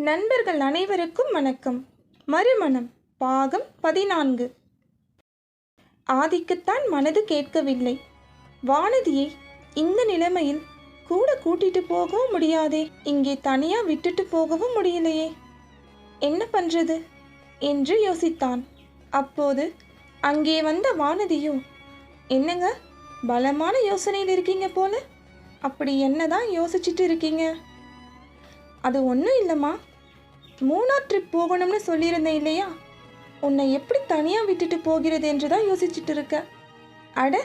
நண்பர்கள் அனைவருக்கும் வணக்கம். மறுமணம் பாகம் பதினான்கு. ஆதிக்குத்தான் மனது கேட்கவில்லை. வானதியை இந்த நிலைமையில் கூட கூட்டிட்டு போகவும் முடியாதே இங்கே தனியா விட்டுட்டு போகவும் முடியலையே. என்ன பண்றது? என்று யோசித்தான். அப்போது அங்கே வந்த வானதியோ என்னங்க பலமான யோசனையில் இருக்கீங்க போல? அப்படி என்னதான் யோசிச்சுட்டு இருக்கீங்க? அது ஒன்றும் இல்லைம்மா. மூணார் ட்ரிப் போகணும்னு சொல்லியிருந்தேன் இல்லையா? உன்னை எப்படி தனியாக விட்டுட்டு போகிறது என்று தான் யோசிச்சுட்டு இருக்க அட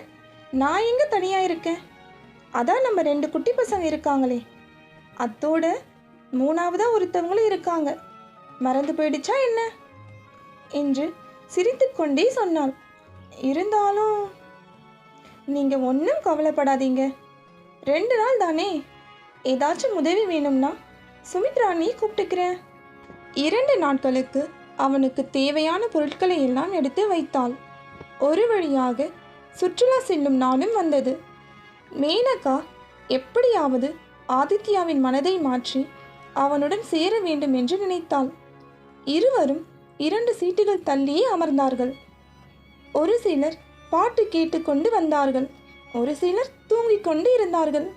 நான் எங்கே தனியாக இருக்கேன்? அதான் நம்ம ரெண்டு குட்டி பசங்க இருக்காங்களே. அத்தோட மூணாவதா ஒருத்தவங்களும் இருக்காங்க. மறந்து போயிடுச்சா என்ன? என்று சிரித்து கொண்டே சொன்னாள். இருந்தாலும் நீங்கள் ஒன்றும் கவலைப்படாதீங்க. ரெண்டு நாள் தானே ஏதாச்சும் உதவி வேணும்னா சுமித்ராணியை கூப்பிட்டுக்கிறேன். இரண்டு நாட்களுக்கு அவனுக்கு தேவையான பொருட்களை எல்லாம் எடுத்து வைத்தாள். ஒரு வழியாக சுற்றுலா செல்லும் நாளும் வந்தது. மேனகா எப்படியாவது ஆதித்யாவின் மனதை மாற்றி அவனுடன் சேர வேண்டும் என்று நினைத்தாள். இருவரும் இரண்டு சீட்டுகள் தள்ளியே அமர்ந்தார்கள். ஒரு சிலர் பாட்டு கேட்டுக்கொண்டு வந்தார்கள். ஒரு சிலர் தூங்கிக் கொண்டு இருந்தார்கள்.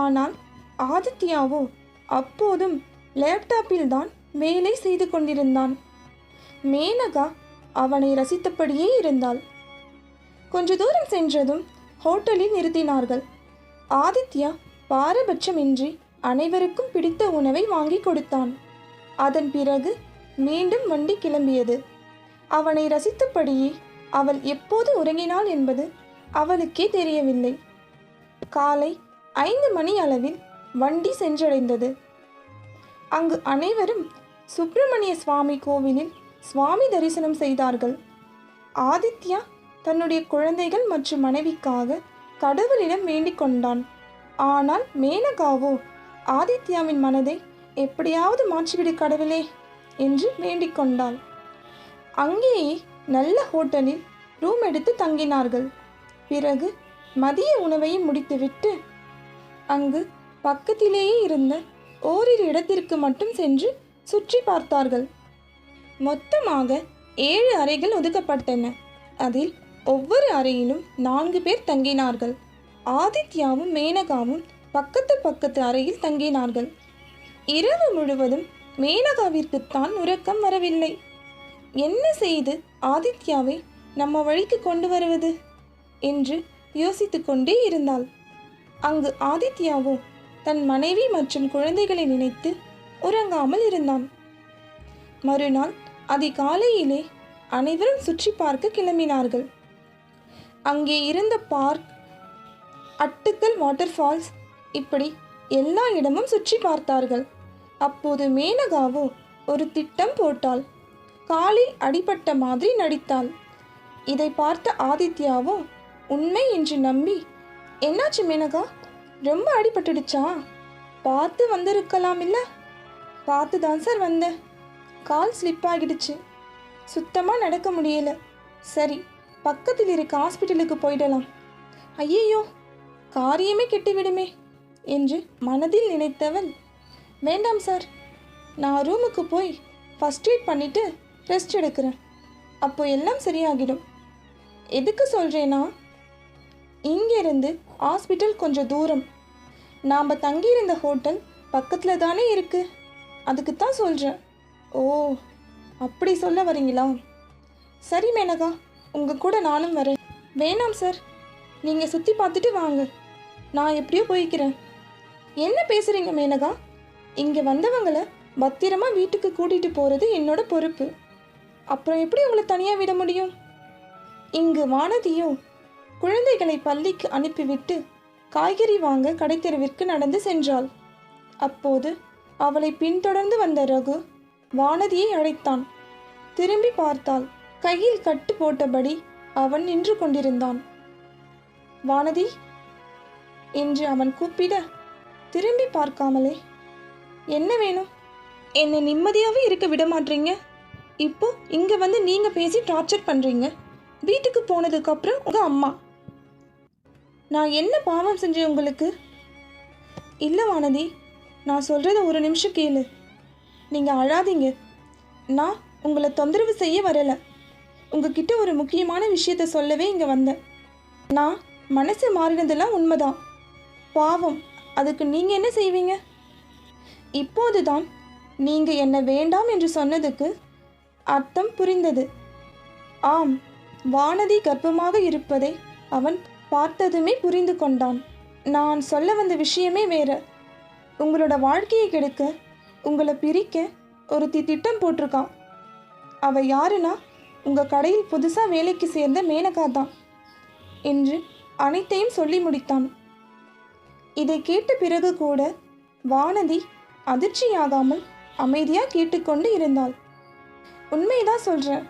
ஆனால் ஆதித்யாவோ அப்போதும் லேப்டாப்பில் தான் வேலை செய்து கொண்டிருந்தான். மேனகா அவனை ரசித்தபடியே இருந்தாள். கொஞ்ச தூரம் சென்றதும் ஹோட்டலில் நிறுத்தினார்கள். ஆதித்யா பாரபட்சமின்றி அனைவருக்கும் பிடித்த உணவை வாங்கி கொடுத்தான். அதன் பிறகு மீண்டும் வண்டி கிளம்பியது. அவனை ரசித்தபடியே அவள் எப்போது உறங்கினாள் என்பது அவளுக்கே தெரியவில்லை. காலை ஐந்து மணி அளவில் வண்டி சென்றடைந்தது. அங்கு அனைவரும் சுப்பிரமணிய சுவாமி கோவிலில் சுவாமி தரிசனம் செய்தார்கள். ஆதித்யா தன்னுடைய குழந்தைகள் மற்றும் மனைவிக்காக கடவுளிடம் வேண்டிக் கொண்டான். ஆனால் மேனகாவோ ஆதித்யாவின் மனதை எப்படியாவது மாற்றிவிடு கடவுளே என்று வேண்டிக் கொண்டாள். அங்கேயே நல்ல ஹோட்டலில் ரூம் எடுத்து தங்கினார்கள். பிறகு மதிய உணவையும் முடித்துவிட்டு அங்கு பக்கத்திலேயே இருந்த ஓரிரு இடத்திற்கு மட்டும் சென்று சுற்றி பார்த்தார்கள். மொத்தமாக ஏழு அறைகள் ஒதுக்கப்பட்டன. அதில் ஒவ்வொரு அறையிலும் நான்கு பேர் தங்கினார்கள். ஆதித்யாவும் மேனகாவும் பக்கத்து பக்கத்து அறையில் தங்கினார்கள். இரவு முழுவதும் மேனகாவிற்குத்தான் உறக்கம் வரவில்லை. என்ன செய்து ஆதித்யாவை நம்ம வழிக்கு கொண்டு வருவது? என்று யோசித்து கொண்டே இருந்தாள். அங்கு ஆதித்யாவோ தன் மனைவி மற்றும் குழந்தைகளை நினைத்து உறங்காமல் இருந்தான். மறுநாள் அதிகாலையிலே அனைவரும் சுற்றி பார்க்க கிளம்பினார்கள். அங்கே இருந்த பார்க் அட்டுக்கல் வாட்டர் ஃபால்ஸ் இப்படி எல்லா இடமும் சுற்றி பார்த்தார்கள். அப்போது மேனகாவோ ஒரு திட்டம் போட்டாள். காலில் அடிபட்ட மாதிரி நடித்தாள். இதை பார்த்த ஆதித்யாவோ உண்மை என்று நம்பி என்னாச்சு மேனகா? ரொம்ப அடிபட்டுடுச்சா? பார்த்து வந்திருக்கலாம் இல்லை பார்த்து தான் சார் வந்தேன். கால் ஸ்லிப் ஆகிடுச்சு. சுத்தமாக நடக்க முடியல. சரி பக்கத்தில் இருக்க ஹாஸ்பிட்டலுக்கு போயிடலாம். ஐயையோ காரியமே கெட்டுவிடுமே என்று மனதில் நினைத்தவள் வேண்டாம் சார் நான் ரூமுக்கு போய் ஃபஸ்ட் எய்ட் பண்ணிட்டு ரெஸ்ட் எடுக்கிறேன். அப்போ எல்லாம் சரியாகிடும். எதுக்கு சொல்கிறேன்னா இங்கேருந்து ஹாஸ்பிட்டல் கொஞ்சம் தூரம். நாம் தங்கியிருந்த ஹோட்டல் பக்கத்தில் தானே இருக்குது அதுக்கு தான் சொல்கிறேன் ஓ அப்படி சொல்ல வரீங்களா? சரி மேனகா. உங்கள் கூட நானும் வரேன். வேணாம் சார். நீங்கள் சுற்றி பார்த்துட்டு வாங்க. நான் எப்படியோ போய்க்கிறேன். என்ன பேசுகிறீங்க மேனகா? இங்கே வந்தவங்கள பத்திரமா வீட்டுக்கு கூட்டிகிட்டு போகிறது என்னோட பொறுப்பு. அப்புறம் எப்படி உங்களை தனியாக விட முடியும்? இங்கு வானதியும் குழந்தைகளை பள்ளிக்கு அனுப்பிவிட்டு காய்கறி வாங்க கடைத்தெருவிற்கு நடந்து சென்றாள். அப்போது அவளை பின்தொடர்ந்து வந்த ரகு வானதியை அழைத்தான். திரும்பி பார்த்தாள் கையில் கட்டு போட்டபடி அவன் நின்று கொண்டிருந்தான். வானதி என்று அவன் கூப்பிட திரும்பி பார்க்காமலே என்ன வேணும்? என்னை நிம்மதியாகவே இருக்க விட மாட்டீங்க இப்போ இங்கே வந்து நீங்கள் பேசி டார்ச்சர் பண்ணுறீங்க வீட்டுக்கு போனதுக்கப்புறம் உங்கள் அம்மா. நான் என்ன பாவம் செஞ்சேன் உங்களுக்கு? இல்லை வானதி நான் சொல்கிறத ஒரு நிமிஷம் கேளு. நீங்கள் அழாதீங்க. நான் உங்களை தொந்தரவு செய்ய வரலை. உங்ககிட்ட ஒரு முக்கியமான விஷயத்த சொல்லவே இங்கே வந்தேன். நான் மனசு மாறினதெல்லாம் உண்மைதான். பாவம் அதுக்கு நீங்கள் என்ன செய்வீங்க? இப்போது தான் நீங்கள் என்ன வேண்டாம் என்று சொன்னதுக்கு அர்த்தம் புரிந்தது. ஆம் வானதி கர்ப்பமாக இருப்பதை அவன் பார்த்ததுமே புரிந்து கொண்டான். நான் சொல்ல வந்த விஷயமே வேற. உங்களோட வாழ்க்கையை கெடுக்க உங்களை பிரிக்க ஒருத்தி திட்டம் போட்டிருக்கான். அவ யாருன்னா உங்கள் கடையில் புதுசாக வேலைக்கு சேர்ந்த மேனகா தான் என்று அனைத்தையும் சொல்லி முடித்தான். இதை கேட்ட பிறகு கூட வானதி அதிர்ச்சியாகாமல் அமைதியாக கேட்டுக்கொண்டு இருந்தாள். உண்மைதான் சொல்கிறேன்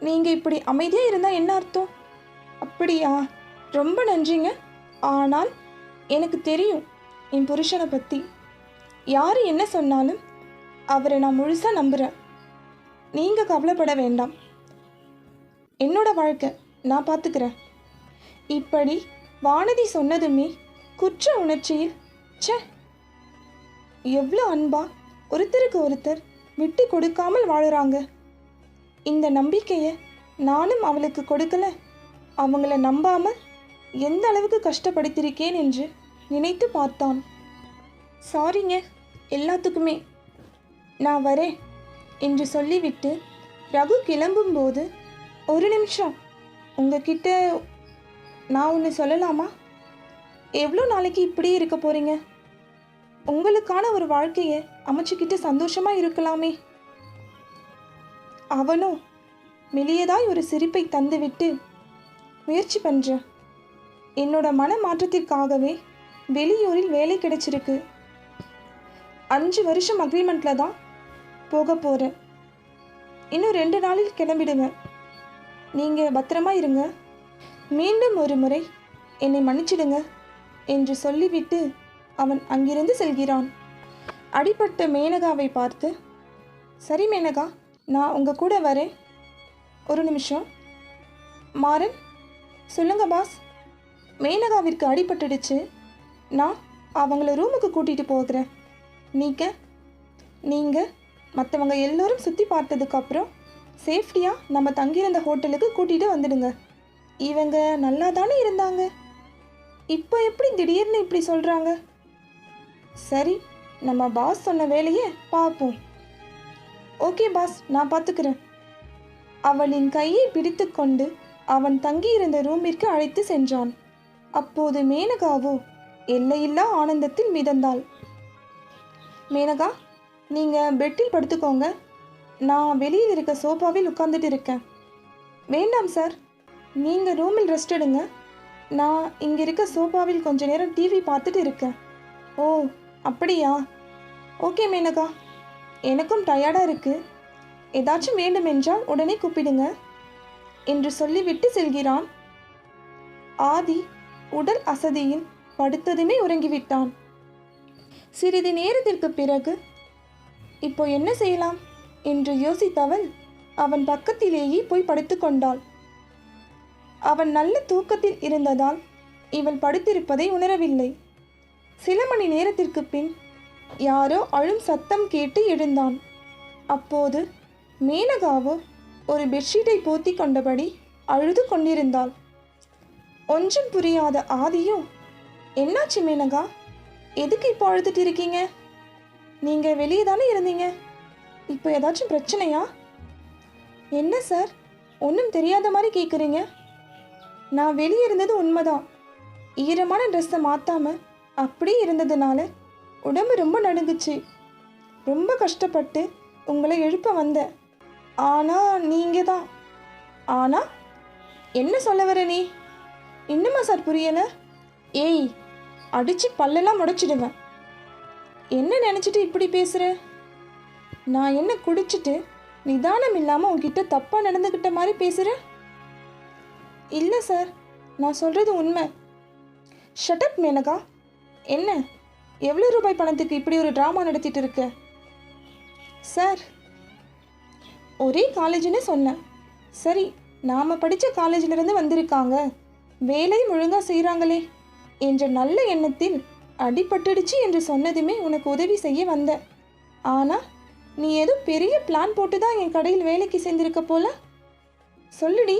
நீங்கள் இப்படி அமைதியாக இருந்தால் என்ன அர்த்தம்? அப்படியா? ரொம்ப நன்றிங்க. ஆனால் எனக்கு தெரியும். என் புருஷனை பற்றி யார் என்ன சொன்னாலும் அவரை நான் முழுசாக நம்புகிறேன் நீங்கள் கவலைப்பட வேண்டாம். என்னோட வாழ்க்கை நான் பார்த்துக்கிறேன் இப்படி வானதி சொன்னதுமே குற்ற உணர்ச்சியில் சே எவ்வளோ அன்பா ஒருத்தருக்கு ஒருத்தர் விட்டு கொடுக்காமல் வாழுறாங்க. இந்த நம்பிக்கையை நானும் அவளுக்கு கொடுக்கல. அவங்கள நம்பாமல் எந்த அளவுக்கு கஷ்டப்படுத்தியிருக்கேன் என்று நினைத்து பார்த்தான். சாரிங்க எல்லாத்துக்குமே. நான் வரேன் என்று சொல்லிவிட்டு ரகு கிளம்பும்போது ஒரு நிமிஷம் உங்ககிட்ட நான் ஒன்று சொல்லலாமா? எவ்வளோ நாளைக்கு இப்படியே இருக்க போகிறீங்க உங்களுக்கான ஒரு வாழ்க்கையை அமைச்சுக்கிட்டு சந்தோஷமாக இருக்கலாமே. அவனும் மெலியதாய் ஒரு சிரிப்பை தந்துவிட்டு முயற்சி பண்ணுறேன் என்னோட மன மாற்றத்திற்காகவே வெளியூரில் வேலை கிடைச்சிருக்கு. அஞ்சு வருஷம் அக்ரிமெண்ட்ல தான் போக போகிறேன் இன்னும் ரெண்டு நாளில் கிளம்பிடுவேன். நீங்கள் பத்திரமா இருங்க. மீண்டும் ஒரு முறை என்னை மன்னிச்சிடுங்க என்று சொல்லிவிட்டு அவன் அங்கிருந்து செல்கிறான். அடிபட்ட மேனகாவை பார்த்து சரி மேனகா நான் உங்கள் கூட வரேன். ஒரு நிமிஷம். மாறன் சொல்லுங்க பாஸ் மேனகாவிற்கு அடிபட்டுடுச்சு. நான் அவங்கள ரூமுக்கு கூட்டிகிட்டு போகிறேன். நீங்கள் நீங்கள் மற்றவங்க எல்லோரும் சுற்றி பார்த்ததுக்கப்புறம் சேஃப்டியாக நம்ம தங்கியிருந்த ஹோட்டலுக்கு கூட்டிகிட்டு வந்துடுங்க. இவங்க நல்லா தானே இருந்தாங்க. இப்போ எப்படி திடீர்னு இப்படி சொல்கிறாங்க சரி நம்ம பாஸ் சொன்ன வேலையை பார்ப்போம். ஓகே பாஸ் நான் பார்த்துக்கிறேன். அவளின் கையை பிடித்துக்கொண்டு அவன் தங்கியிருந்த ரூமிற்கு அழைத்து சென்றான். அப்போது மேனகாவோ எல்லையில்லா ஆனந்தத்தில் மிதந்தாள். மேனகா நீங்கள் பெட்டில் படுத்துக்கோங்க. நான் வெளியில் இருக்க சோஃபாவில் உட்காந்துட்டு இருக்கேன். வேண்டாம் சார். நீங்கள் ரூமில் ரெஸ்ட் எடுங்க. நான் இங்கே இருக்க சோஃபாவில் கொஞ்ச நேரம் டிவி பார்த்துட்டு இருக்கேன். ஓ அப்படியா? ஓகே மேனகா. எனக்கும் டயர்டாக இருக்குது ஏதாச்சும் வேண்டுமென்றால் உடனே கூப்பிடுங்க என்று சொல்லிவிட்டு செல்கிறான். ஆதி உடல் அசதியில் படுத்ததுமே உறங்கிவிட்டான். சிறிது நேரத்திற்கு பிறகு இப்போ என்ன செய்யலாம்? என்று யோசித்தவள் அவன் பக்கத்திலேயே போய் படுத்துக்கொண்டாள் அவன் நல்ல தூக்கத்தில் இருந்ததால் இவள் படுத்திருப்பதை உணரவில்லை. சில மணி நேரத்திற்கு பின் யாரோ அழும் சத்தம் கேட்டு எழுந்தான். அப்போது மேனகாவோ ஒரு பெட்ஷீட்டை போத்தி கொண்டபடி அழுது கொண்டிருந்தாள். ஒன்றும் புரியாத ஆதியும் என்னாச்சு மீனகா? எதுக்கு இப்போ அழுதுட்டு இருக்கீங்க? நீங்கள் வெளியே தானே இருந்தீங்க? இப்போ ஏதாச்சும் பிரச்சனையா? என்ன சார்? ஒன்றும் தெரியாத மாதிரி கேட்குறீங்க நான் வெளியே இருந்தது உண்மைதான். ஈரமான ட்ரெஸ்ஸை மாற்றாம அப்படியே இருந்ததுனால உடம்பு ரொம்ப நடுங்குச்சு. ரொம்ப கஷ்டப்பட்டு உங்களை எழுப்ப வந்தேன். ஆனால் நீங்கள் தான். ஆனால் என்ன சொல்ல வர நீ? இன்னுமா சார் புரியலை? ஏய் அடிச்சு பல்லெல்லாம் முடைச்சிடுவேன். என்ன நினச்சிட்டு இப்படி பேசுகிற நான் என்ன குடிச்சிட்டு நிதானம் இல்லாமல் உன்கிட்ட தப்பாக நடந்துக்கிட்ட மாதிரி பேசுகிறேன் இல்லை சார் நான் சொல்கிறது உண்மை. Shut up Menaka. என்ன? எவ்வளோ ரூபாய் பணத்துக்கு இப்படி ஒரு ட்ராமா நடத்திட்டு இருக்க? சார் ஒரே காலேஜ்னு சொன்னேன். சரி நாம் படித்த காலேஜிலேருந்து வந்திருக்காங்க. வேலை ஒழுங்காக செய்கிறாங்களே என்ற நல்ல எண்ணத்தில் அடிபட்டுடுச்சு என்று சொன்னதுமே உனக்கு உதவி செய்ய வந்தேன் ஆனால் நீ ஏதோ பெரிய பிளான் போட்டு தான் என் கடையில் வேலைக்கு சேர்ந்திருக்க போல? சொல்லுடி.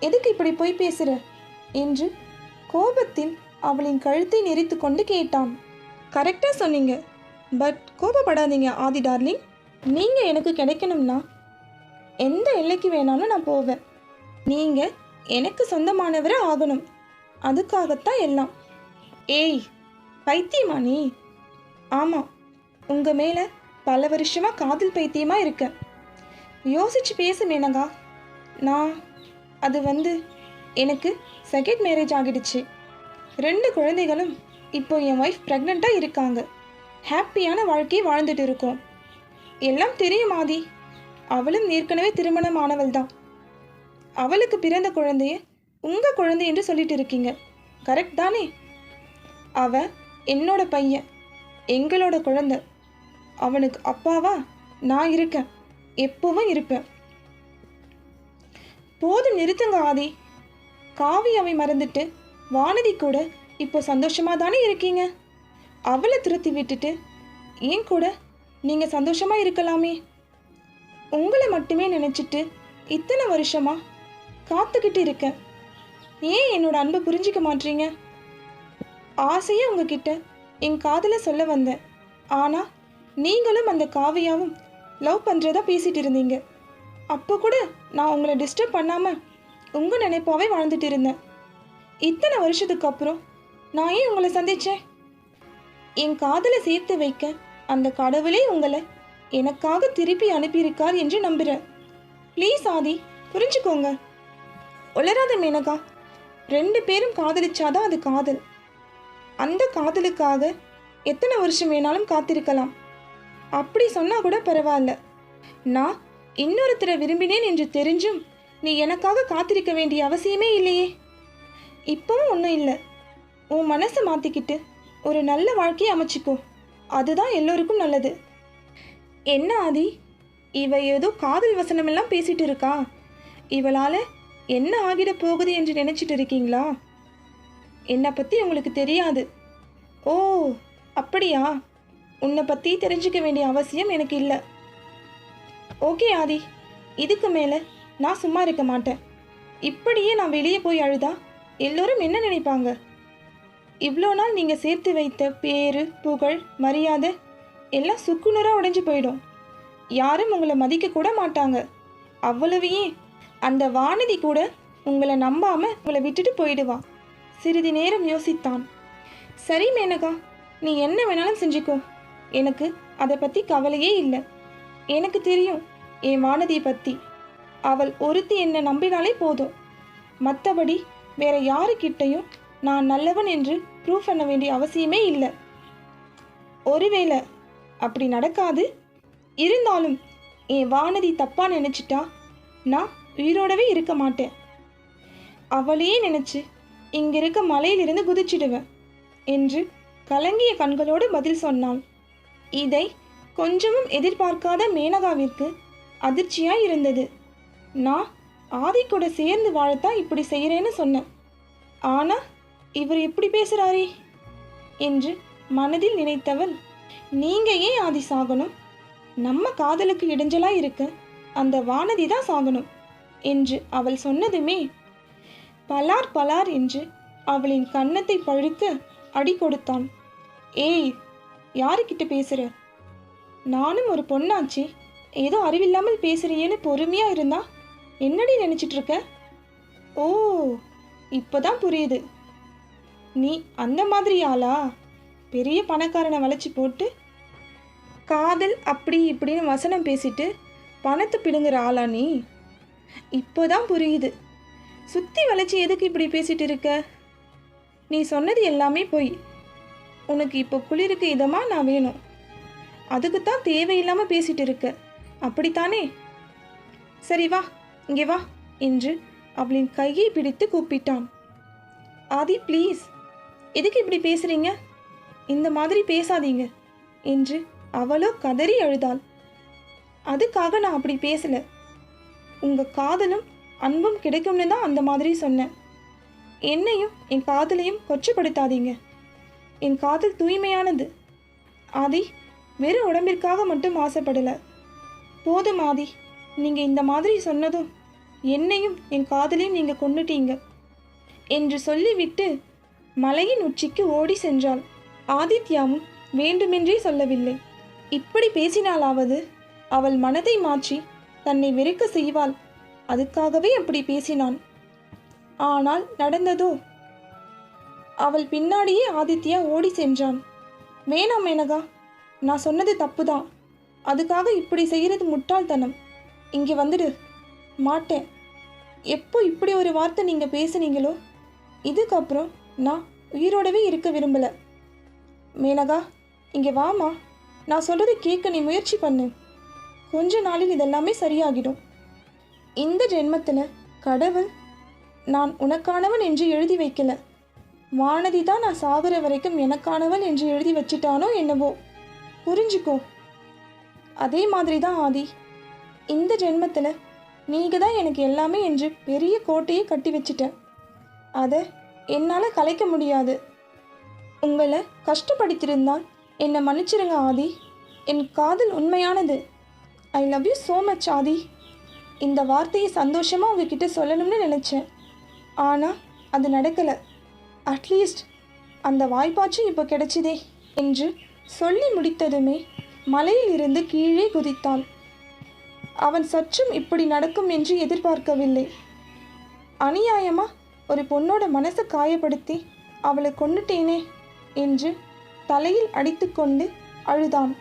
எதுக்கு இப்படி போய் பேசுற? என்று கோபத்தில் அவளின் கழுத்தை நெறித்து கொண்டு கேட்டான். கரெக்டாக சொன்னீங்க. பட் கோபப்படாதீங்க ஆதி டார்லிங் நீங்கள் எனக்கு கிடைக்கணும்னா எந்த எல்லைக்கு வேணாலும் நான் போவேன். நீங்கள் எனக்கு சொந்தமானவரே ஆகணும். அதுக்காகத்தான் எல்லாம். ஏய் பைத்தியமா நீ? ஆமாம் உங்கள் மேலே பல வருஷமாக காதல் பைத்தியமாக இருக்கேன் யோசிச்சு பேசு மேனகா. நான் அது வந்து எனக்கு செகண்ட் மேரேஜ் ஆகிடுச்சு. ரெண்டு குழந்தைகளும் இப்போ என் ஒய்ஃப் ப்ரெக்னெண்ட்டாக இருக்காங்க. ஹாப்பியான வாழ்க்கையை வாழ்ந்துட்டு இருக்கோம். எல்லாம் தெரியும் ஆதி. அவளும் ஏற்கனவே திருமணமானவள் தான் அவளுக்கு பிறந்த குழந்தைய உங்கள் குழந்தை என்று சொல்லிட்டு இருக்கீங்க. கரெக்ட் தானே? அவ என்னோட பையன். எங்களோட குழந்தை. அவனுக்கு அப்பாவா? நான் இருக்கேன். எப்பவும் இருப்பேன். போதும் நிறுத்துங்க ஆதி. காவியாவை மறந்துட்டு வானதி கூட இப்போ சந்தோஷமாக தானே இருக்கீங்க? அவளை திருத்தி விட்டுட்டு ஏன் கூட நீங்கள் சந்தோஷமாக இருக்கலாமே? உங்களை மட்டுமே நினச்சிட்டு இத்தனை வருஷமாக காத்துக்கிட்டு இருக்கேன். ஏன் என்னோட அன்பை புரிஞ்சிக்க மாட்டீங்க ஆசையே உங்ககிட்ட என் காதலை சொல்ல வந்தேன். ஆனால் நீங்களும் அந்த காவியாவும் லவ் பண்ணுறதா பேசிகிட்டு இருந்தீங்க. அப்போ கூட நான் உங்களை டிஸ்டர்ப் பண்ணாமல் உங்கள் நினைப்பாவே வாழ்ந்துட்டு இருந்தேன். இத்தனை வருஷத்துக்கு அப்புறம் நான் ஏன் உங்களை சந்தித்தேன் என் காதலை சேர்த்து வைக்க அந்த கடவுளே உங்களை எனக்காக திருப்பி அனுப்பியிருக்கார் என்று நம்புகிறேன் ப்ளீஸ் ஆதி புரிஞ்சுக்கோங்க. உளராத மேனகா ரெண்டு பேரும் காதலிச்சாதான் அது காதல். அந்த காதலுக்காக எத்தனை வருஷம் வேணாலும் காத்திருக்கலாம். அப்படி சொன்னா கூட பரவாயில்ல. நான் இன்னொருத்தரை விரும்பினேன் என்று தெரிஞ்சும் நீ எனக்காக காத்திருக்க வேண்டிய அவசியமே இல்லையே. இப்பவும் ஒன்றும் இல்லை. உன் மனசை மாற்றிக்கிட்டு ஒரு நல்ல வாழ்க்கையை அமைச்சிக்கோ. அதுதான் எல்லோருக்கும் நல்லது. என்ன ஆதி? இவ ஏதோ காதல் வசனமெல்லாம் பேசிட்டு இருக்கா? இவளால் என்ன ஆகிட போகுது என்று நினைச்சிட்டு இருக்கீங்களா? என்னை பற்றி உங்களுக்கு தெரியாது. ஓ அப்படியா? உன்னை பற்றி தெரிஞ்சுக்க வேண்டிய அவசியம் எனக்கு இல்லை. ஓகே ஆதி. இதுக்கு மேலே நான் சும்மா இருக்க மாட்டேன். இப்படியே நான் வெளியே போய் அழுதா? எல்லோரும் என்ன நினைப்பாங்க? இவ்வளோ நாள் நீங்கள் சேர்த்து வைத்த பேரு புகழ் மரியாதை எல்லாம் சுக்குநூறாக உடைஞ்சு போயிடும். யாரும் உங்களை மதிக்க கூட மாட்டாங்க. அவ்வளவையே அந்த வானதி கூட உங்களை நம்பாம உங்களை விட்டுட்டு போயிடுவா. சிறிது நேரம் யோசித்தான். சரி மேனகா நீ என்ன வேணாலும் செஞ்சுக்கோ. எனக்கு அதை பற்றி கவலையே இல்லை. எனக்கு தெரியும் என் வானதியை பற்றி அவள் ஒருத்தி என்னை நம்பினாலே போதும். மற்றபடி வேற யாருக்கிட்டையும் நான் நல்லவன் என்று ப்ரூவ் பண்ண வேண்டிய அவசியமே இல்லை. ஒருவேளை அப்படி நடக்காது. இருந்தாலும் என் வானதி தப்பா நினைச்சிட்டா நான் உயிரோடவே இருக்க மாட்டேன். அவளையே நினைச்சு இங்க இருக்க மலையிலிருந்து குதிச்சிடுவேன் என்று கலங்கிய கண்களோடு பதில் சொன்னாள். இதை கொஞ்சமும் எதிர்பார்க்காத மேனகாவிற்கு அதிர்ச்சியாய் இருந்தது. நான் ஆதி கூட சேர்ந்து வாழத்தான் இப்படி செய்கிறேன்னு சொன்னேன். ஆனா இவர் இப்படி பேசுறாரே? என்று மனதில் நினைத்தவள் நீங்க ஏன் ஆதி சாகணும்? நம்ம காதலுக்கு இடைஞ்சலா இருக்க அந்த வானதி தான் சாகணும். என்று அவள் சொன்னதுமே. பலார் பலார் என்று அவளின் கன்னத்தை பழுக்க அடி கொடுத்தான். ஏய் யாருக்கிட்ட பேசுற? நானும் ஒரு பொண்ணாச்சி. ஏதோ அறிவில்லாமல் பேசுறியேன்னு பொறுமையா இருந்தா என்னடி நினைச்சிட்டு இருக்க ஓ இப்போதான் புரியுது. நீ அந்த மாதிரி ஆளா? பெரிய பணக்காரனை வளைச்சி போட்டு காதல் அப்படி இப்படின்னு வசனம் பேசிட்டு பணத்தை பிடுங்குற ஆளா நீ? இப்போதான் புரியுது. சுத்தி வளைச்சி எதுக்கு இப்படி பேசிட்டு இருக்க? நீ சொன்னது எல்லாமே போய். உனக்கு இப்போ குளிருக்கு இதமாக நான் வேணும். அதுக்கு தான் தேவையில்லாமல் பேசிட்டு இருக்க. அப்படித்தானே? சரி வா இங்கே வா என்று அவளின் கையை பிடித்து கூப்பிட்டான். ஆதி ப்ளீஸ் எதுக்கு இப்படி பேசுறீங்க? இந்த மாதிரி பேசாதீங்க என்று அவளோ கதறி அழுதாள். அதுக்காக நான் அப்படி பேசல. உங்கள் காதலும் அன்பும் கிடைக்கும்னு தான் அந்த மாதிரி சொன்னேன். என்னையும் என் காதலையும் கொச்சப்படுத்தாதீங்க. என் காதல் தூய்மையானது. ஆதி வெறும் உடம்பிற்காக மட்டும் ஆசைப்படலை. போதும் ஆதி நீங்கள் இந்த மாதிரி சொன்னதும் என்னையும் என் காதலையும் நீங்கள் கொண்டுட்டீங்க என்று சொல்லிவிட்டு மலையின் உச்சிக்கு ஓடி சென்றாள். ஆதித்யாவும் வேண்டுமென்றே சொல்லவில்லை. இப்படி பேசினாலாவது அவள் மனதை மாற்றி தன்னை வெறுக்க செய்வாள். அதுக்காகவே அப்படி பேசினான். ஆனால் நடந்ததோ? அவள் பின்னாடியே ஆதித்யா ஓடி சென்றான். வேணாம் மேனகா நான் சொன்னது தப்புதான். அதுக்காக இப்படி செய்கிறது முட்டாள்தனம். இங்கே வந்துடு. மாட்டேன். எப்போ இப்படி ஒரு வார்த்தை நீங்கள் பேசுனீங்களோ? இதுக்கப்புறம் நான் உயிரோடவே இருக்க விரும்பல. மேனகா இங்கே வாமா. நான் சொல்கிறது கேட்க நீ முயற்சி பண்ணு. கொஞ்ச நாளில் இதெல்லாமே சரியாகிடும். இந்த ஜென்மத்தில் கடவுள் நான் உனக்கானவன் என்று எழுதி வைக்கல. வானதி தான் நான் சாகுற வரைக்கும் எனக்கானவன் என்று எழுதி வச்சிட்டானோ என்னவோ. புரிஞ்சுக்கோ. அதே மாதிரி தான் ஆதி. இந்த ஜென்மத்தில் நீங்கள் தான் எனக்கு எல்லாமே என்று பெரிய கோட்டையை கட்டி வச்சிட்ட. அதை என்னால் கலைக்க முடியாது. உங்களை கஷ்டப்படுத்தியிருந்தால் என்னை மன்னிச்சிருங்க ஆதி. என் காதல் உண்மையானது. I love you so much Aadhi இந்த வார்த்தையை சந்தோஷமாக உங்ககிட்ட சொல்லணும்னு நினச்சேன். ஆனால் அது நடக்கலை. அட்லீஸ்ட் அந்த வாய்ப்பாச்சும் இப்போ கிடைச்சிதே என்று சொல்லி முடித்ததுமே மலையிலிருந்து கீழே குதித்தான். அவன் சற்றும் இப்படி நடக்கும் என்று எதிர்பார்க்கவில்லை. அநியாயமா ஒரு பொண்ணோட மனசை காயப்படுத்தி அவளை கொன்னுட்டேனே என்று தலையில் அடித்துக்கொண்டு அழுதான்.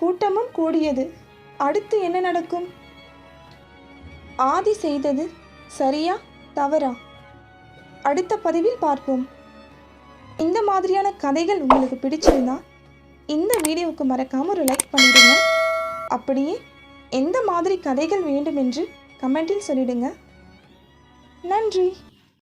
கூட்டமும் கூடியது. அடுத்து என்ன நடக்கும்? ஆதி செய்தது சரியா தவறா? அடுத்த பதிவில் பார்ப்போம். இந்த மாதிரியான கதைகள் உங்களுக்கு பிடிச்சிருந்தா இந்த வீடியோவுக்கு மறக்காம ஒரு லைக் பண்ணிடுங்க. அப்படியே எந்த மாதிரி கதைகள் வேண்டும் என்று கமெண்டில் சொல்லிடுங்க. நன்றி.